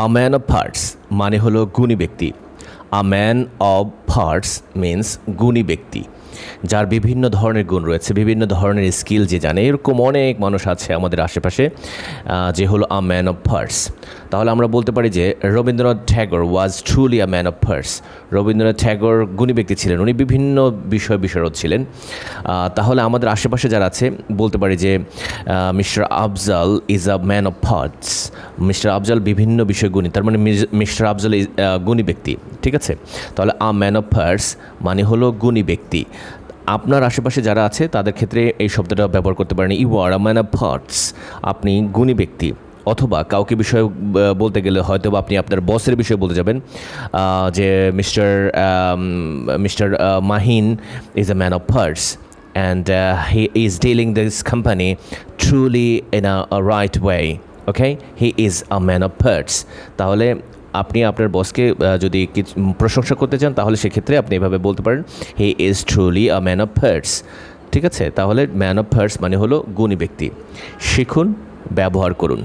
A man of parts মানে হলো গুণী ব্যক্তি। A man of parts means গুণী ব্যক্তি, যার বিভিন্ন ধরনের গুণ রয়েছে, বিভিন্ন ধরনের স্কিল যে জানে। এরকম অনেক মানুষ আছে আমাদের আশেপাশে যে হলো আ ম্যান অফ পার্টস তাহলে আমরা বলতে পারি যে Rabindranath Tagore was truly a man of parts Rabindranath Tagore গুণী ব্যক্তি ছিলেন, উনি বিভিন্ন বিষয় বিশারদ ছিলেন। তাহলে আমাদের আশেপাশে যারা আছে, বলতে পারি যে mister Afzal is a man of parts mister Afzal বিভিন্ন বিষয় গুণী, তার মানে মিস্টার আফজাল গুণী ব্যক্তি। ঠিক আছে? তাহলে আ ম্যান অফ পার্টস মানে হলো গুণী ব্যক্তি। আপনার আশেপাশে যারা আছে তাদের ক্ষেত্রে এই শব্দটা ব্যবহার করতে পারেন। You are a man of parts আপনি গুণী ব্যক্তি। অথবা কাউকে বিষয়ে বলতে গেলে হয়তো বা আপনি আপনার বসের বিষয়ে বলতে যাবেন যে mister mister Mahin is a man of parts and uh, he is dealing this company truly in a, a right way okay? He is a man parts তাহলে আপনি আপনার বসকে যদি প্রশংসা করতে চান, তাহলে সেক্ষেত্রে আপনি এভাবে বলতে পারেন he is truly a man of parts ঠিক আছে? তাহলে ম্যান অফ ফার্স মানে হলো গুণী ব্যক্তি। শিখুন, ব্যবহার করুন।